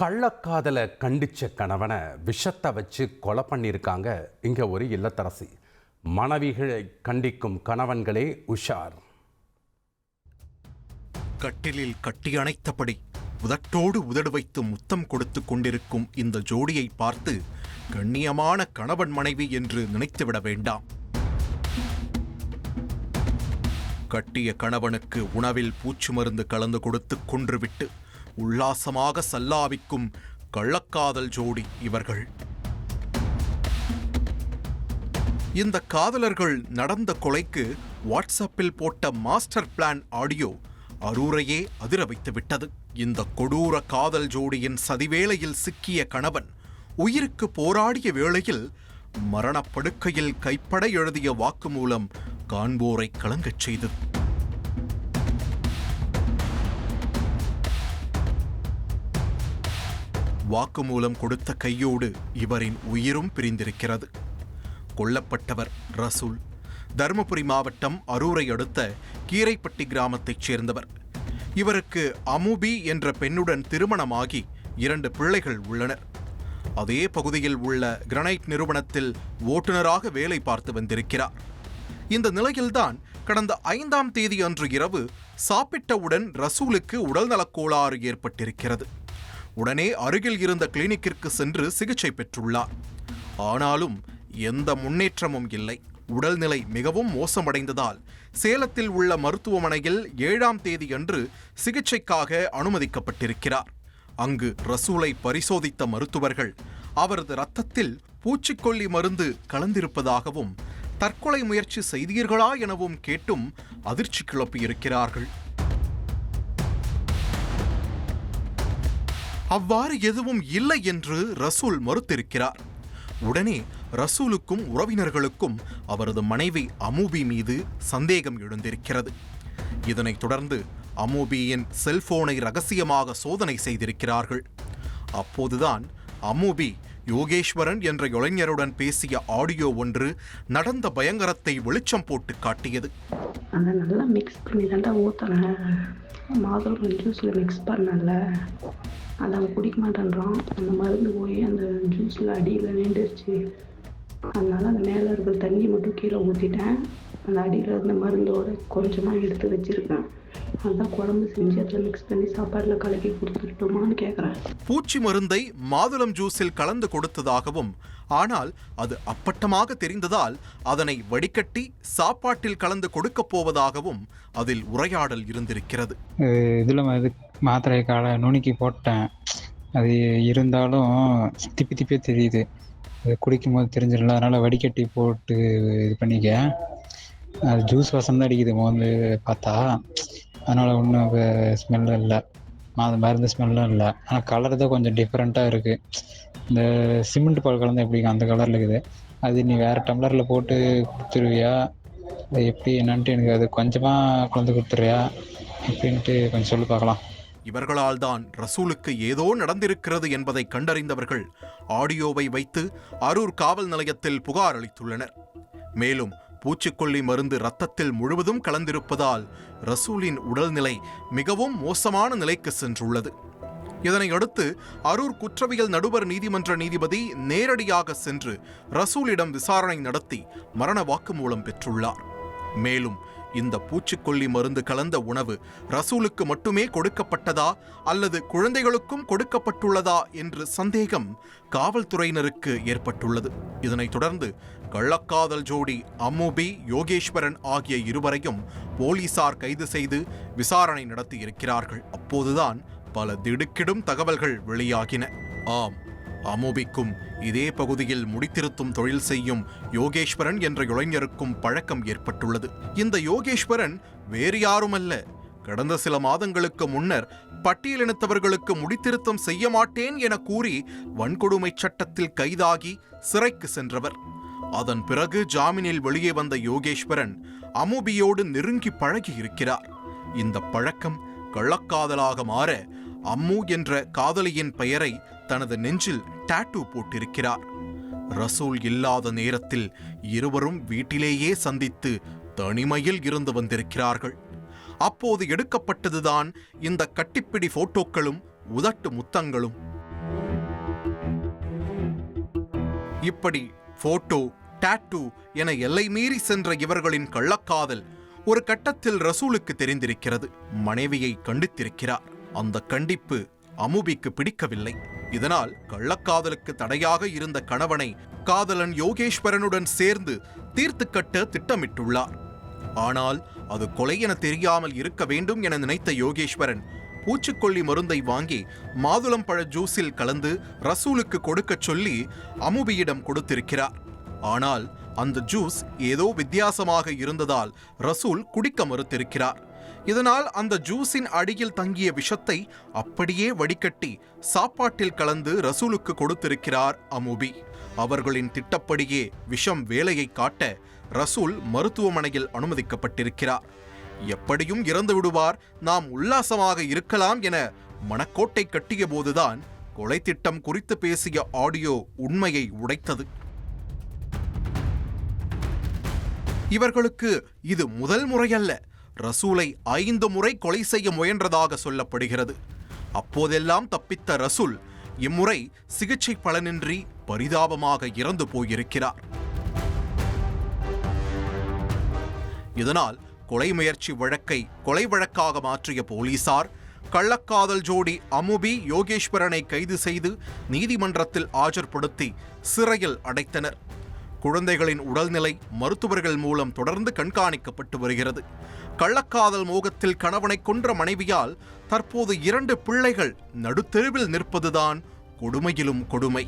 கள்ளக்காதலை கண்டிச்ச கணவனை விஷத்தை வச்சு கொலை பண்ணியிருக்காங்க இங்கே ஒரு இல்லத்தரசி. மனைவிகளை கண்டிக்கும் கணவன்களே உஷார். கட்டிலில் கட்டி அணைத்தபடி உதட்டோடு உதடு வைத்து முத்தம் கொடுத்து கொண்டிருக்கும் இந்த ஜோடியை பார்த்து கண்ணியமான கணவன் மனைவி என்று நினைத்துவிட வேண்டாம். கட்டிய கணவனுக்கு உணவில் பூச்சி மருந்து கலந்து கொடுத்து கொன்றுவிட்டு உல்லாசமாக சல்லாவிக்கும் கள்ளக்காதல் ஜோடி இவர்கள். இந்த காதலர்கள் நடந்த கொலைக்கு வாட்ஸ்அப்பில் போட்ட மாஸ்டர் பிளான் ஆடியோ அரூரையே அதிர வைத்து விட்டது இந்த கொடூர காதல் ஜோடியின் சதிவேளையில் சிக்கிய கணவன் உயிருக்கு போராடிய வேளையில் மரணப்படுக்கையில் கைப்பட எழுதிய வாக்குமூலம் காண்போரை கலங்கச் செய்தது. வாக்குமூலம் கொடுத்த கையோடு இவரின் உயிரும் பிரிந்திருக்கிறது. கொல்லப்பட்டவர் ரசூல். தருமபுரி மாவட்டம் அரூரை அடுத்த கீரைப்பட்டி கிராமத்தைச் சேர்ந்தவர். இவருக்கு அமுபி என்ற பெண்ணுடன் திருமணமாகி இரண்டு பிள்ளைகள் உள்ளனர். அதே பகுதியில் உள்ள கிரனைட் நிறுவனத்தில் ஓட்டுநராக வேலை பார்த்து வந்திருக்கிறார். இந்த நிலையில்தான் கடந்த ஐந்தாம் தேதி அன்று இரவு சாப்பிட்டவுடன் ரசூலுக்கு உடல்நலக் கோளாறு ஏற்பட்டிருக்கிறது. உடனே அருகில் இருந்த கிளினிக்கிற்கு சென்று சிகிச்சை பெற்றுள்ளார். ஆனாலும் எந்த முன்னேற்றமும் இல்லை. உடல்நிலை மிகவும் மோசமடைந்ததால் சேலத்தில் உள்ள மருத்துவமனையில் ஏழாம் தேதி அன்று சிகிச்சைக்காக அனுமதிக்கப்பட்டிருக்கிறார். அங்கு ரசூலை பரிசோதித்த மருத்துவர்கள் அவரது இரத்தத்தில் பூச்சிக்கொல்லி மருந்து கலந்திருப்பதாகவும் தற்கொலை முயற்சி செய்தீர்களா எனவும் கேட்டும் அதிர்ச்சி கிளப்பியிருக்கிறார்கள். அவ்வாறு எதுவும் இல்லை என்று ரசூல் மறுத்திருக்கிறார். உடனே ரசூலுக்கும் உறவினர்களுக்கும் அவரது மனைவி அமூபி மீது சந்தேகம் எழுந்திருக்கிறது. இதனைத் தொடர்ந்து அமூபியின் செல்போனை ரகசியமாக சோதனை செய்திருக்கிறார்கள். அப்போதுதான் அமூபி யோகேஸ்வரன் என்ற இளைஞருடன் பேசிய ஆடியோ ஒன்று நடந்த பயங்கரத்தை வெளிச்சம் போட்டு காட்டியது. அதை நல்லா மிக்ஸ் பண்ணி தாண்டா ஊற்றுறேன் மாதுளம்பழம் ஜூஸில் மிக்ஸ் பண்ணல. அதை அவன் குடிக்க மாட்டேன்றான். அந்த மருந்து போய் அந்த ஜூஸில் அடியில் நின்றுச்சு அதனால அந்த மேலே இருக்கிற தண்ணி மட்டும் கீழே ஊற்றிட்டேன் அந்த அடியில் இருந்த மருந்தோடு கொஞ்சமாக எடுத்து வச்சுருக்கேன். அதான் குழம்பு செஞ்சு அதில் மிக்ஸ் பண்ணி சாப்பாட்டில் கலக்கி கொடுத்துட்டுமான்னு கேட்குறேன் பூச்சி மருந்தை மாதுளம் ஜூஸில் கலந்து கொடுத்ததாகவும் ஆனால் அது அப்பட்டமாக தெரிந்ததால் அதனை வடிகட்டி சாப்பாட்டில் கலந்து கொடுக்கப் போவதாகவும் அதில் உரையாடல் இருந்திருக்கிறது. இதில் இது மாத்திரை காலை நுணுக்கி போட்டேன். அது இருந்தாலும் திப்பி திப்பியே தெரியுது. அது குடிக்கும்போது தெரிஞ்சிடல அதனால் வடிகட்டி போட்டு இது பண்ணிக்க. அது ஜூஸ் வாசம் தான் அடிக்குது வந்து பார்த்தா. அதனால் ஒன்றும் ஸ்மெல்லும் இல்லை. அது மருந்து ஸ்மெல்லும் இல்லை. ஆனால் கலர் தான் கொஞ்சம் டிஃப்ரெண்ட்டாக இருக்குது இந்த சிமெண்ட் பால் கலந்து எப்படி அந்த கலரில் இருக்குது. அது நீ வேறு டம்ளரில் போட்டு கொடுத்துருவியா? அது எப்படி? என்னன்ட்டு எனக்கு அது கொஞ்சமாக கலந்து கொடுத்துருவியா? எப்படின்ட்டு கொஞ்சம் சொல்லி பார்க்கலாம். இவர்களால் தான் ரசூலுக்கு ஏதோ நடந்திருக்கிறது என்பதை கண்டறிந்தவர்கள் ஆடியோவை வைத்து அரூர் காவல் நிலையத்தில் புகார் அளித்துள்ளனர். மேலும் பூச்சிக்கொல்லி மருந்து ரத்தத்தில் முழுவதும் கலந்திருப்பதால் ரசூலின் உடல்நிலை மிகவும் மோசமான நிலைக்கு சென்றுள்ளது. இதனையடுத்து அரூர் குற்றவியல் நடுவர் நீதிமன்ற நீதிபதி நேரடியாக சென்று ரசூலிடம் விசாரணை நடத்தி மரண வாக்குமூலம் பெற்றுள்ளார். மேலும் இந்த பூச்சிக்கொல்லி மருந்து கலந்த உணவு ரசூலுக்கு மட்டுமே கொடுக்கப்பட்டதா அல்லது குழந்தைகளுக்கும் கொடுக்கப்பட்டுள்ளதா என்று சந்தேகம் காவல்துறையினருக்கு ஏற்பட்டுள்ளது. இதனைத் தொடர்ந்து கள்ளக்காதல் ஜோடி அம்முபி யோகேஸ்வரன் ஆகிய இருவரையும் போலீசார் கைது செய்து விசாரணை நடத்தியிருக்கிறார்கள். அப்போதுதான் பல திடுக்கிடும் தகவல்கள் வெளியாகின. ஆம். அமோபிக்கும். இதே பகுதியில் முடித்திருத்தும் தொழில் செய்யும் யோகேஸ்வரன் என்ற இளைஞருக்கும் பழக்கம் ஏற்பட்டுள்ளது. இந்த யோகேஸ்வரன் வேறு யாருமல்ல. கடந்த சில மாதங்களுக்கு முன்னர் பட்டியலினத்தவர்களுக்கு முடித்திருத்தம் செய்ய மாட்டேன் என கூறி வன்கொடுமை சட்டத்தில் கைதாகி சிறைக்கு சென்றவர். அதன் பிறகு ஜாமீனில் வெளியே வந்த யோகேஸ்வரன் அமுபியோடு நெருங்கி பழகி இருக்கிறார் இந்த பழக்கம் கள்ளக்காதலாக மாற அம்மு என்ற காதலியின் பெயரை தனது நெஞ்சில் டாட்டூ போட்டிருக்கிறார். ரசூல் இல்லாத நேரத்தில் இருவரும் வீட்டிலேயே சந்தித்து தனிமையில் இருந்து வந்திருக்கிறார்கள். அப்போது எடுக்கப்பட்டதுதான் இந்த கட்டிப்பிடி போட்டோக்களும் உதட்டு முத்தங்களும். இப்படி போட்டோ டாட்டூ என எல்லை மீறி சென்ற இவர்களின் கள்ளக்காதல் ஒரு கட்டத்தில் ரசூலுக்கு தெரிந்திருக்கிறது. மனைவியை கண்டித்திருக்கிறார். அந்த கண்டிப்பு அமுபிக்கு பிடிக்கவில்லை. இதனால் கள்ளக்காதலுக்கு தடையாக இருந்த கணவனை காதலன் யோகேஸ்வரனுடன் சேர்ந்து தீர்த்து கட்ட திட்டமிட்டுள்ளார். ஆனால் அது கொலை என தெரியாமல் இருக்க வேண்டும் என நினைத்த யோகேஸ்வரன் பூச்சிக்கொல்லி மருந்தை வாங்கி மாதுளம்பழ ஜூஸில் கலந்து ரசூலுக்கு கொடுக்கச் சொல்லி அமுபியிடம் கொடுத்திருக்கிறார். ஆனால் அந்த ஜூஸ் ஏதோ வித்தியாசமாக இருந்ததால் ரசூல் குடிக்க மறுத்திருக்கிறார். இதனால் அந்த ஜூஸின் அடியில் தங்கிய விஷத்தை அப்படியே வடிகட்டி சாப்பாட்டில் கலந்து ரசூலுக்கு கொடுத்திருக்கிறார் அமுபி. அவர்களின் திட்டப்படியே விஷம் வேலையை காட்ட ரசூல் மருத்துவமனையில் அனுமதிக்கப்பட்டிருக்கிறார். எப்படியும் இறந்து விடுவார் நாம் உல்லாசமாக இருக்கலாம் என மனக்கோட்டை கட்டிய போதுதான் கொலை திட்டம் குறித்து பேசிய ஆடியோ உண்மையை உடைத்தது. இவர்களுக்கு இது முதல் முறையல்ல. ரசூலை ஐந்து முறை கொலை செய்ய முயன்றதாக சொல்லப்படுகிறது. அப்போதெல்லாம் தப்பித்த ரசூல் இம்முறை சிகிச்சை பலனின்றி பரிதாபமாக இறந்து போயிருக்கிறார். இதனால் கொலை முயற்சி வழக்கை கொலை வழக்காக மாற்றிய போலீசார் கள்ளக்காதல் ஜோடி அமுபி யோகேஸ்வரனை கைது செய்து நீதிமன்றத்தில் ஆஜர்படுத்தி சிறையில் அடைத்தனர். குழந்தைகளின் உடல்நிலை மருத்துவர்கள் மூலம் தொடர்ந்து கண்காணிக்கப்பட்டு வருகிறது. கள்ளக்காதல் மோகத்தில் கணவனை கொன்ற மனைவியால் தற்போது இரண்டு பிள்ளைகள் நடுத்தெருவில் நிற்பதுதான் கொடுமையிலும் கொடுமை.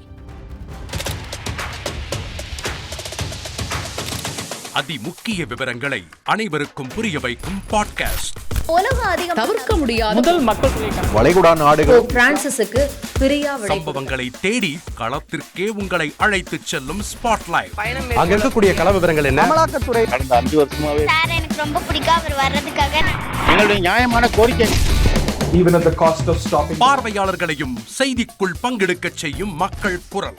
அதிமுக்கிய விவரங்களை அனைவருக்கும் புரிய வைக்கும் பாட்காஸ்ட் உலக அதிகம் தவிர்க்க முடியாத முதல் மக்கள். வளைகுடா நாடுகள். பிரான்சிஸுக்கு பிரியா சம்பவங்களை தேடி களத்திற்கே உங்களை அழைத்துச் செல்லும் ஸ்பாட்லைட் அங்க இருக்கக்கூடிய கள விவரங்கள் என்ன? அமலாக்கத்துறை கடந்த அஞ்சு வருஷமாவே சார் எனக்கு ரொம்ப பிடிக்கும் அவர் வர்றதுக்காக. எங்களுடைய நியாயமான கோரிக்கை. பார்வையாளர்களையும் செய்திக்குள் பங்கெடுக்கச் செய்யும் மக்கள் குரல்.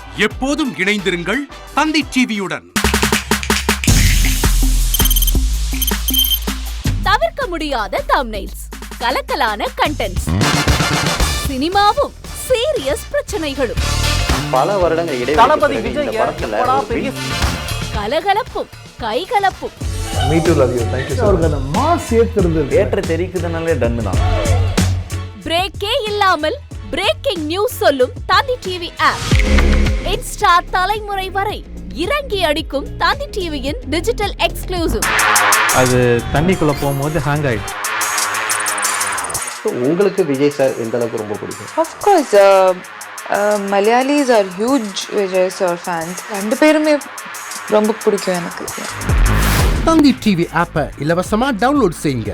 எப்போதும் இணைந்திருங்கள் தந்தி டிவியுடன். தவிர்க்க முடியாத தம்னைல்ஸ் கலக்கலான கண்டென்ட்ஸ் சினிமாவும் சீரியஸ் பிரச்சனைகளும். பல வருடங்கள் தளபதி விஜய் கலகலப்பும் கைகலப்பும். ஏற்ற தெரிக்குதுனாலே டன்னு தான். பிரேக்கே இல்லாமல் பிரேக்கிங் நியூஸ் சொல்லும் தந்தி டிவி ஆப் இன்ஸ்டா தலைமுறை வரை இறங்கி அடிக்கும் தந்தி டிவியின் டிஜிட்டல் எக்ஸ்க்ளூசிவ் அது தண்ணிக்குள்ள போகும்போது ஹேங் ஆயிடுச்சு உங்களுக்கு விஜய் சார் எந்த அளவுக்கு ரொம்ப பிடிக்கும்? Uh, Malayalis are huge Vijay sir fans. ரெண்டு பேருமே ரொம்ப பிடிக்கும் எனக்கு. தந்தி டிவி ஆப்பை இலவசமா டவுன்லோட் செய்யுங்க.